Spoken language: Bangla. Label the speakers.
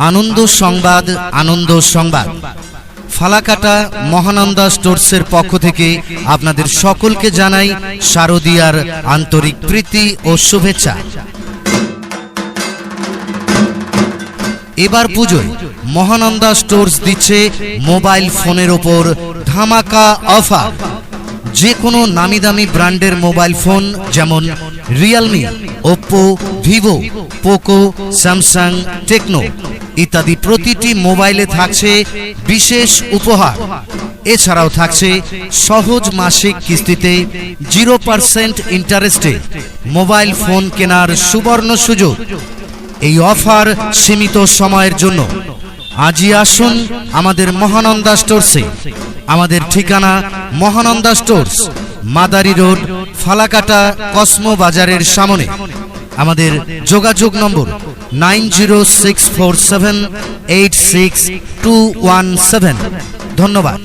Speaker 1: আনন্দ সংবাদ আনন্দ সংবাদ। ফালাকাটা মহানন্দা স্টোরসের পক্ষ থেকে আপনাদের সকলকে জানাই শারদিয়ার আন্তরিক প্রীতি ও শুভেচ্ছা। এবার পুজোয় মহানন্দা স্টোর্স দিচ্ছে মোবাইল ফোনের ওপর ধামাকা অফার। যে কোনো নামি দামি ব্র্যান্ডের মোবাইল ফোন যেমন Realme Oppo Vivo Poco Samsung Tecno ইত্যাদি প্রতিটি মোবাইলে থাকছে বিশেষ উপহার। এছাড়াও থাকছে সহজ মাসিক কিস্তিতে জিরো পার্সেন্ট ইন্টারেস্টে মোবাইল ফোন কেনার সুবর্ণ সুযোগ। এই অফার সীমিত সময়ের জন্য। আজই আসুন আমাদের মহানন্দা স্টোরসে। আমাদের ঠিকানা Mahananda stores Madari road Falakata Cosmo বাজারের সামনে। আমাদের যোগাযোগ নম্বর nine zero six four seven eight six two one seven. ধন্যবাদ।